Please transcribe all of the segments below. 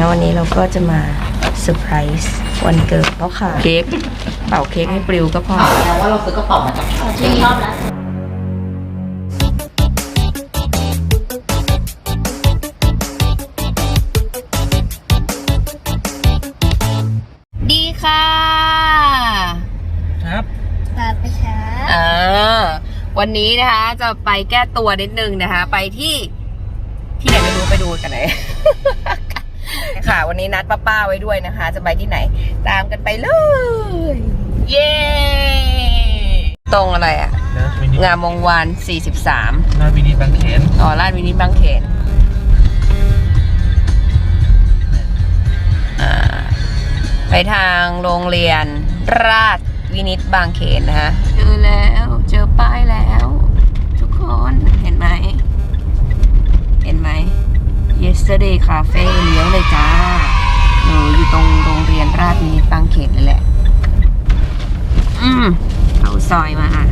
ฮะวันนี้เราก็จะมาเซอร์ไพรส์วันเกิดพ่อค่ะเค้กเป่าเค้กให้ปลิวก็พอแล้วว่าเราซื้อกระเป๋ามาจากช็อปปี้ชอบแล้วดีค่ะครับปลาไปช้าเออวันนี้นะคะจะไปแก้ตัวนิดนึงนะคะ ไปที่ที่ไหนไม่รู้ไปดูกันไหน ค่ะ วันนี้นัดป้าๆไว้ด้วยนะคะ จะไปที่ไหน ตามกันไปเลย เย้ตรงอะไรอะนะวินิงามวงวาน 43นาวินิบางเขนอ๋อลาดวินิตบางเขนอ่าไปทางโรงเรียนราชวินิตบางเขนนะคะเจอแล้วเจอป้ายแล้ว ทุกคนเห็นไหม เห็นไหม yesterday cafe เลี้ยวเลยจ้าหนูอยู่ตรงโรงเรียนราชวินิตบางเขนนั่นแหละ อืมเข้าซอยมาค่ะ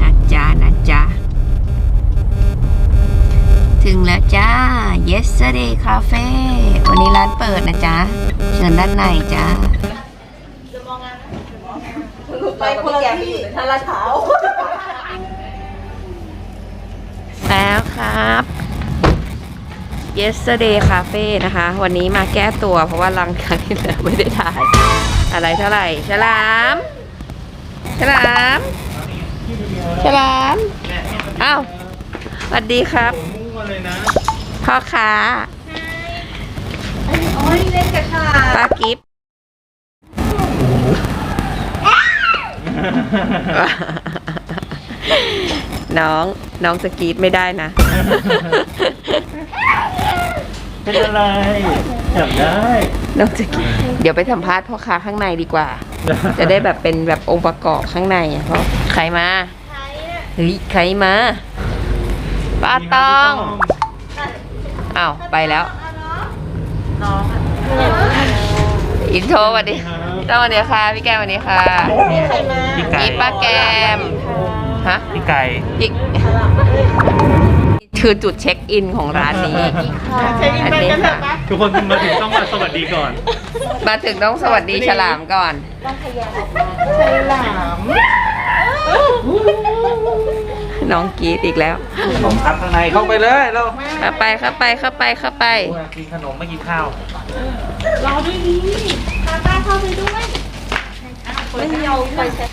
นะจ๊ะนะจ๊ะถึงแล้วจ้า yesterday cafe วันนี้ร้านเปิดนะจ๊ะเชิญด้านในจ้าไปคนละที่ทาราเท้าแล้วครับ yesterday cafe นะคะ วันนี้มาแก้ตัวเพราะว่าลังครั้งที่แล้วไม่ได้ถ่าย อะไรเท่าไหร่ ฉลาม ฉลาม ฉลามอ้าวสวัสดีครับมุ่งมาเลยนะพ่อค้าโอ้ยเล่นกับค่ะป้ากิฟต์น้องน้องสกรีดไม่ได้นะ เป็นอะไรจับได้ น้องสกรีดเดี๋ยวไปสัมภาษณ์พ่อค้าข้างในดีกว่า จะได้แบบเป็นแบบองค์ประกอบข้างในอะเพราะใครมาเฮ้ยใครมาป้าตองอ้าวไปแล้วน้องอะอินโทรสวัสดีสวัสดีค่ะพี่แกมสวัสดีค่ะใครมาพี่ไก่นี่ป้าแกมฮะพี่ไก่อีก คือจุดเช็คอินของร้านนี้เช็คอินไปกันเถอะปะทุกคนมาถึงต้องมาสวัสดีก่อน มาถึงต้องสวัสดีฉลามก่อนใช่หลามน้องกรีดอีกแล้วขนมครับข้างในเข้าไปเลยเราเข้าไปเข้าไปเข้าไปเข้าไปกินขนมไม่กินข้าวรอด้วยดีตาตาเข้าไปด้วยไม่เอาไปใช้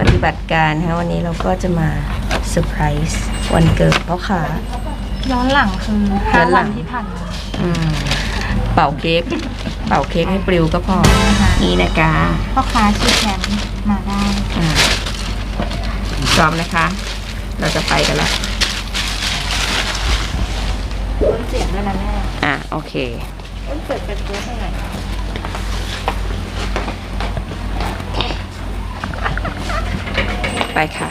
ปฏิบัติการนะคะวันนี้เราก็จะมาเซอร์ไพรส์ วันเกิดพ่อค้า ย้อนหลังคือย้อนหลังที่ผ่านมาอืมเป่าเค้กเป่าเค้กให้ปลิวก็พอนี่นะกาพ่อค้าชื่อแชมป์มาได้อ่าพร้อมนะคะ เราจะไปกันแล้วเสียงด้วยนะแม่อะโอเค ต้นเปิดเป็นตัวให้หน่อยไปค่ะ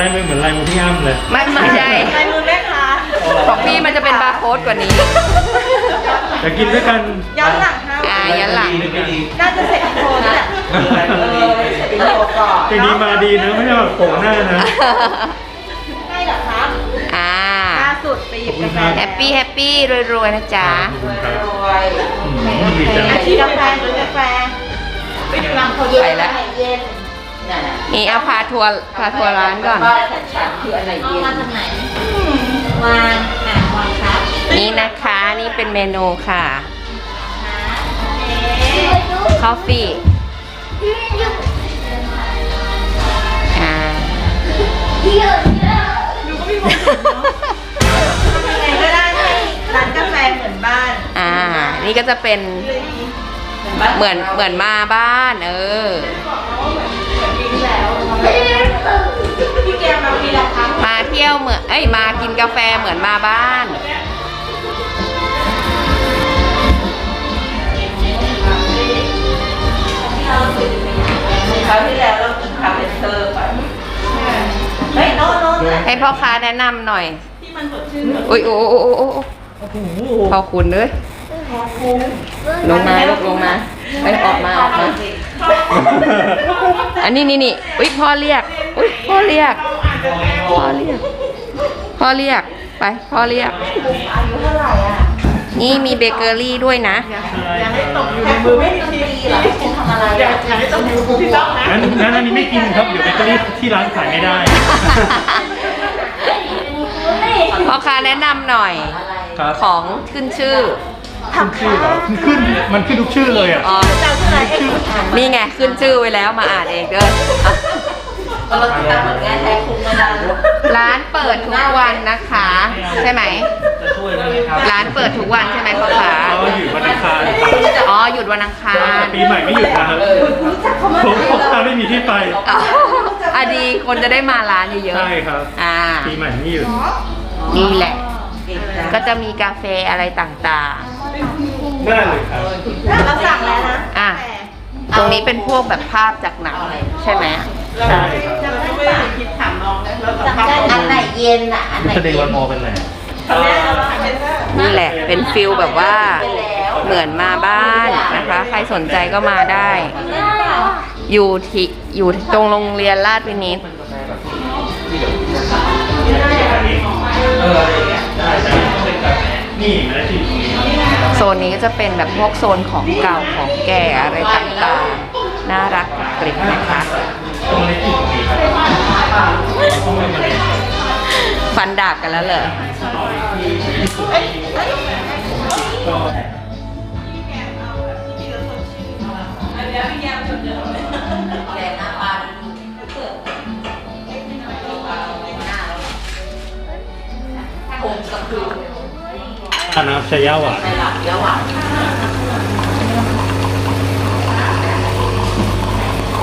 ลายมือเหมือนลายมือพี่อ้ำเลย ไม่ไม่ใช่ลายมือแม่ค้าของพี่มันจะเป็นบาร์โค้ดกว่านี้จะกินด้วยกันย้อนหลังห้าอ่าย้อนหลังไม่ดีน่าจะเสร็จโคนแหละเออเสร็จโคนก่อนปีนี้มาดีนะไม่ใช่แบบโผล่หน้านะใช่เหรอครับอ่าล่าสุดไปหยิบกาแฟแฮปปี้แฮปปี้รวยๆนะจ๊ะรวยอืมดีจังอาชีพกาแฟหรือกาแฟไปดูร้านเขาเย็นไปแล้วอั นไหนเย็นน่ะนี่เอาพาทัวร์พาทัวร์ร้านก่อน บ้านฉันคืออันไหนเย็นมาทางไหนวางอะวางครับนี่นะคะนี่เป็นเมนูค่ะคอฟฟี่อ่ายังไงก็ได้ให้ร้านกาแฟเหมือนบ้านอ่า นี่ก็จะเป็นเหมือนเหมือนมาบ้าน เออ พี่แกมมาปีละครั้งอ้ยมากินกาแฟเหมือนมาบ้าน คราวที่แล้วเรากินคาเฟเตอร์ไปเฮ้ยโน้ตโน้ตให้พ่อค้าแนะนำหน่อย ที่มันสดชื่นอุ้ยโอ้โอ้โอ้โอ้พอคุณเลยลงมาลูกลงมาไปออกมาออกมา อันนี้นี่นี่อุ้ยพ่อเรียกอุ้ยพ่อเรียก พ่อเรียก พ่อเรียก ไป พ่อเรียกนี่มีเบเกอรี่ด้วยนะอย่าให้ตกอยู่ในมือไม่มีทีเหรอคุณทำอะไรอย่าอย่าให้ตกอยู่ในมือพี่ต้องนะงั้นงั้นอันนี้ไม่กินครับ เดี๋ยวเบเกอรี่ที่ร้านขายไม่ได้ พ่อค้าแนะนำหน่อย ครับของขึ้นชื่อ ขึ้นชื่อเหรอขึ้น มันขึ้นทุกชื่อเลยอะ อ๋อนี่ไง ขึ้นชื่อไว้แล้วมาอ่านเองเด้อ เราทำเหมือนงานแท้คุ้มไม่ได้ร้านเปิดทุกวันนะคะ ใช่ไหม จะช่วยได้ไหมครับร้านเปิดทุกวันใช่ไหมพ่อค้าเราอยู่วันอังคารครับอ๋อหยุดวันอังคารปีใหม่ไม่หยุดนะครับผมพ่อค้าไม่มีที่ไป อ๋ออะดีคนจะได้มาร้านเยอะใช่ครับๆอ่า ปีใหม่ไม่หยุดนี่แหละ ก็จะมีกาแฟอะไรต่างได้เลยครับเราสั่งแล้วนะๆอะ ตรงนี้เป็นพวกแบบภาพจากหนังใช่ไหมใช่ครับจะไม่ได้คิดถามน้องนะเราสั่งได้อันไหนเย็นอะอันไหนแสดงวันมอเป็นไรตอนแรกเราคาเฟเตอร์นี่แหละ เป็นฟิลแบบว่าเหมือนมาบ้านนะคะ ใครสนใจก็มาได้ อยู่ที่อยู่ตรงโรงเรียนลาดวินิตเออได้ได้นี่มาแล้วที่อยู่ตรงนี้ โซนนี้ก็จะเป็นแบบพวกโซนของเก่าของแก่อะไรต่างๆ น่ารักกริบนะคะตรงนี้ที่ตรงนี้ครับต้องไม่มาเลยฟันดาบกันแล้วเหรอ ก็ทาน้ำชายาหวาน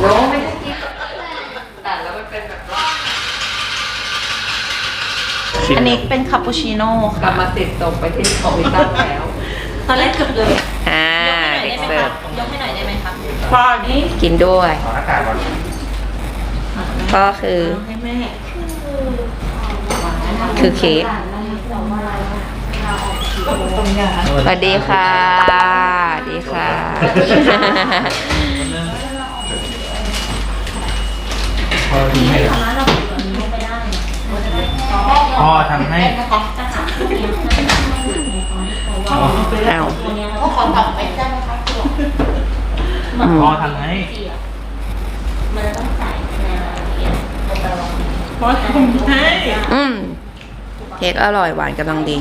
โน้ไม่ได้กินแต่แล้วมันเป็นแบบว่าอันนี้เป็นคาปูชิโน่กลับมาติดตกไปที่คอมพิวเตอร์แล้ว ตอนแรกเกือบเลยอ่าเด็กเสิร์ฟยกให้หน่อยได้ไหมครับพ่อนี้กินด้วย ขออากาศก่อนก็คือ ให้แม่คือเค้ก สวัสดีค่ะสวัสดีค่ะ พ่อทำให้อ้าวพ่อทำให้พ่อทำให้อืมเค้กอร่อยหวานกำลังดี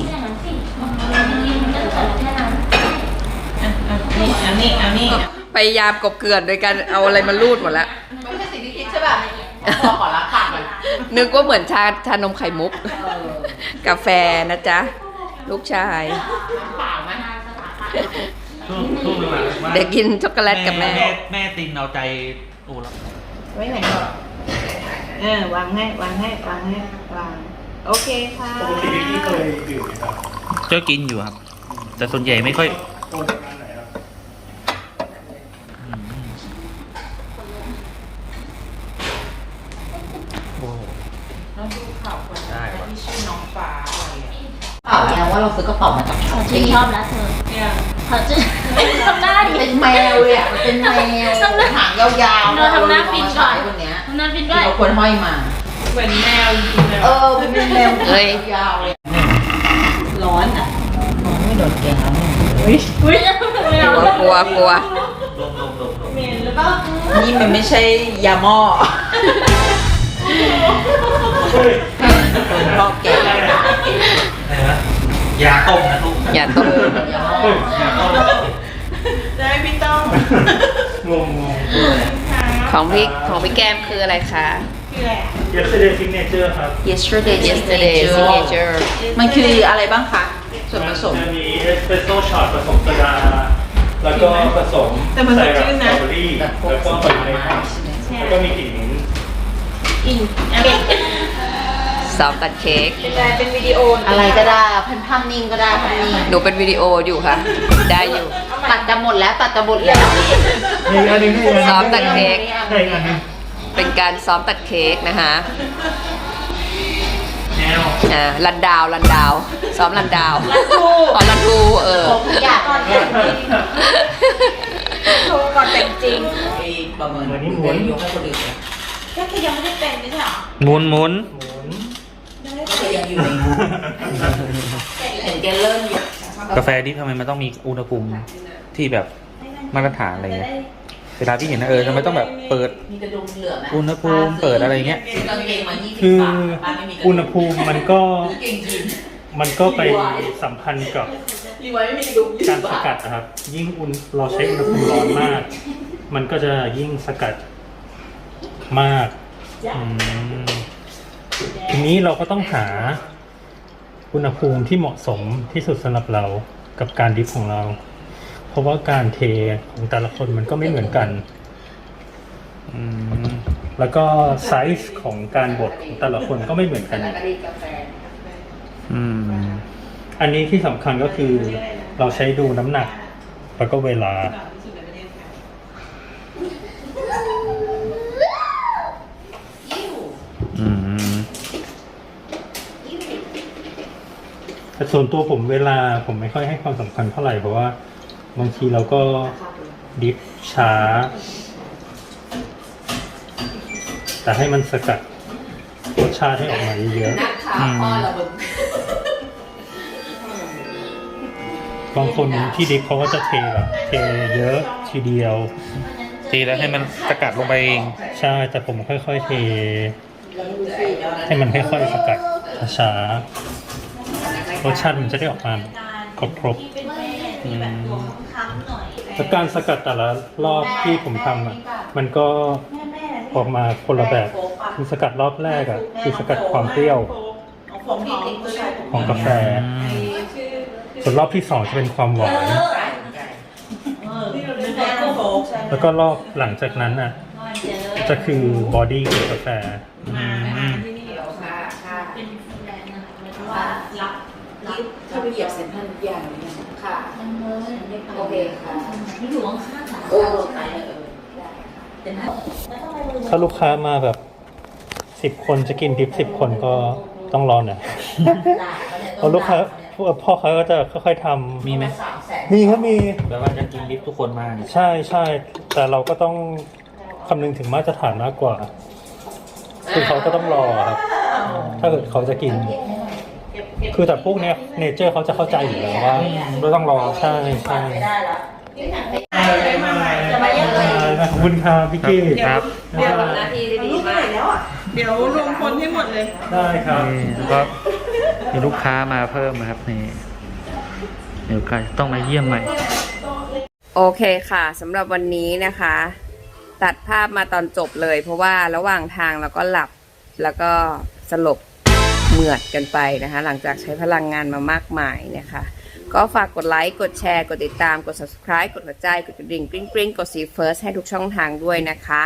นี่อันนี้อันนี้พยายามกบเกลื่อนโดยการเอาอะไรมาลูดหมดแล้วไม่ใช่สิ่งที่คิดใช่ป่ะพอขอรับปากมันนึกว่าเหมือนชาชานมไข่มุก กาแฟนะจ๊ะ ลูกชายช่วงช่วงหลังๆมาเด็กกินช็อกโกแลตกับแม่ แม่ตินเอาใจตูแล้วไว้ไหนก่อนเออวางให้วางให้วางให้วางโอเคค่ะปกติที่เคยดื่มไหมครับเจ้ากินอยู่ครับ แต่ส่วนใหญ่ไม่ค่อย โอนจากร้านไหนครับ ได้ครับ ที่ชื่อน้องฟ้าอะไรอะ เปล่าแล้วว่าเราซื้อกระเป๋ามา จากช้อปปี้ชอบแล้วเธอเนี่ยเขาจะทำหน้าดิเป็นแมวเลยอะมันเป็นแมวหางยาวๆเราทำหน้าฟินก่อนวันเนี้ยทำหน้าฟินที่ด้วยเราควรห้อยมา เหมือนแมวจริงๆเลยเออเป็นแมวเฮ้ยยาวเลยร้อนอะไม่โดนเกลียดแล้วอุ้ยไม่กเอาลัวกลัวกลัวลงลงลงลงเมนหรือเปล่านี่มันไม่ใช่ยาหม้อเฮ้ยพ่อแก่อะไรนะ ยาต้มนะลูกอย่าต้มเฮ้ยยาต้มได้พี่ต้องงงงของพี่ของพี่แก้มคืออะไรคะ คืออะไรอะๆ yesterday signature ครับ yesterday yesterday signature มันคืออะไรบ้างคะ ส่วนผสมจะมีเอสเปรสโซ่ช็อตผสมโซดา แล้วก็ผสมแต่มันสดชื่นนะสตรอเบอรี่แล้วก็ผลไม้ครับแล้วก็มีกลิ่นมิ้นท์อินอันนี้ ซ้อมตัดเค้กเป็นอะไรเป็นวิดีโออะไรก็ได้พันภาพนิ่งก็ได้ภาพนิ่งหนูเป็นวิดีโออยู่ค่ะ ได้อยู่ตัดจะหมดแล้วตัดจะหมดแล้วอีกอันหนึงให้อีกอันหนึ่งซ้อมตัดเค้กให้อีกอันหนึงเป็นการซ้อมตัดเค้กนะคะแนวอ่าลันดาวลันดาว ซ้อมลันดาวอ๋อลันทูเออผมอยากก่อนแต่งจริงโชว์ก่อนแต่งจริงประเมินเหมือนนี่หมุนยกให้คนอื่นนะแค่คือยังไม่ได้แต่งไม่ใช่เหรอหมุนหมุน ก็ยังอยู่ในเห็นแกเริ่มอยู่กาแฟดิบทำไมมันต้องมีอุณหภูมิที่แบบมาตรฐานอะไรเงี้ยเวลาพี่เห็นนะเออทำไมต้องแบบเปิดมีกระดุมเหลือไหมอุณหภูมิเปิดอะไรเงี้ยกางเกงมายี่สิบคือ บาทป้าไม่มีกระดุมอุณหภูมิมันก็เกงยีนมันก็ไปสัมพันธ์กับรีไว้ไม่มีกระดุมยี่การสิบสบากัดนะครับ ยิ่งอุณเราใช้อุณหภูมิร้อนมาก มันก็จะยิ่งสกัดมากอืม ทีนี้เราก็ต้องหาอุณหภูมิที่เหมาะสมที่สุดสำหรับเรากับการดริฟของเรา เพราะว่าการเทของแต่ละคนมันก็ไม่เหมือนกันอืมแล้วก็ไซส์ของการบดของแต่ละคนก็ไม่เหมือนกันอืมอันนี้ที่สำคัญก็คือเราใช้ดูน้ำหนักแล้วก็เวลา แต่ส่วนตัวผมเวลาผมไม่ค่อยให้ความสำคัญเท่าไหร่เพราะว่า บางทีเราก็ดิฟช้า แต่ให้มันสกัดรสชาติให้ออกมาเยอะนักข่าวพ่อเราเบิ่งๆบางคนที่ดิฟเขาก็จะเทแบบเทเยอะทีเดียวทีแล้วให้มันสกัดลงไปเอง ใช่แต่ผมค่อยๆเท ให้มันค่อยๆสกัดช้าๆ รสชาติมันจะได้ออกมาครบๆอืมแล้วการสกัดแต่ละรอบที่ผมทำอะมันก็ออกมาคนละแบบคือสกัดรอบแรกอะคือสกัดความเปรี้ยวของกาแฟ ส่วนรอบที่สองจะเป็นความหวานแล้วก็รอบหลังจากนั้นอะจะคือบอดี้ของกาแฟ อืม ว่ารับรับถ้าไป เหยียบเซ็นทรัลทุกอย่างเลยนะค่ะโอเคค่ะนี่อยู่ข้างๆเออไปเออได้ค่ะถ้าลูกค้ามาแบบสิบคนจะกินดิฟสิบคนก็ต้องรอหน่อยเพราะลูกค้าพ่อค้าก็จะค่อยๆทำมีไหมมีครับมีแบบว่าจะกินดิฟทุกคนมาเนี่ยใช่ใช่แต่เราก็ต้องคำนึงถึงมาตรฐานมากกว่า คือเขาก็ต้องรอครับ ถ้าเกิดเขาจะกิน คือแต่พวกเนี้ยเนเจอร์เขาจะเข้าใจอยู่แล้วว่าเราต้องรอใช่ใช่ขอบคุณครับพี่กี้ครับ เดี๋ยวหน้าที่ได้ดีมากเดี๋ยวรวมคนให้หมดเลย ได้ครับนี่แล้วก็มีลูกค้ามาเพิ่มนะครับนี่เดี๋ยวก็ต้องมาเยี่ยมใหม่ โอเคค่ะสำหรับวันนี้นะคะ ตัดภาพมาตอนจบเลย เพราะว่าระหว่างทางเราก็หลับแล้วก็สลบเห มือดกันไปนะคะ หลังจากใช้พลังงานมามากมายนะคะ ก็ฝากกดไลค์ กดแชร์ กดติดตาม กด subscribe กดหัวใจ กดกระดิ่งกริ๊งกริ๊งกด see first ให้ทุกช่องทางด้วยนะคะ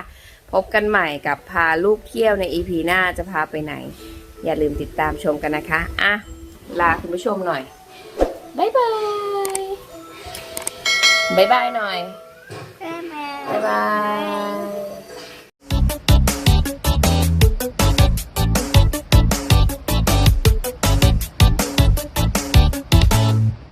พบกันใหม่กับพาลูกเที่ยวใน EP หน้าจะพาไปไหน อย่าลืมติดตามชมกันนะคะ อะ ลาคุณผู้ชมหน่อย บ๊ายบาย บ๊ายบายหน่อย บ๊ายบาย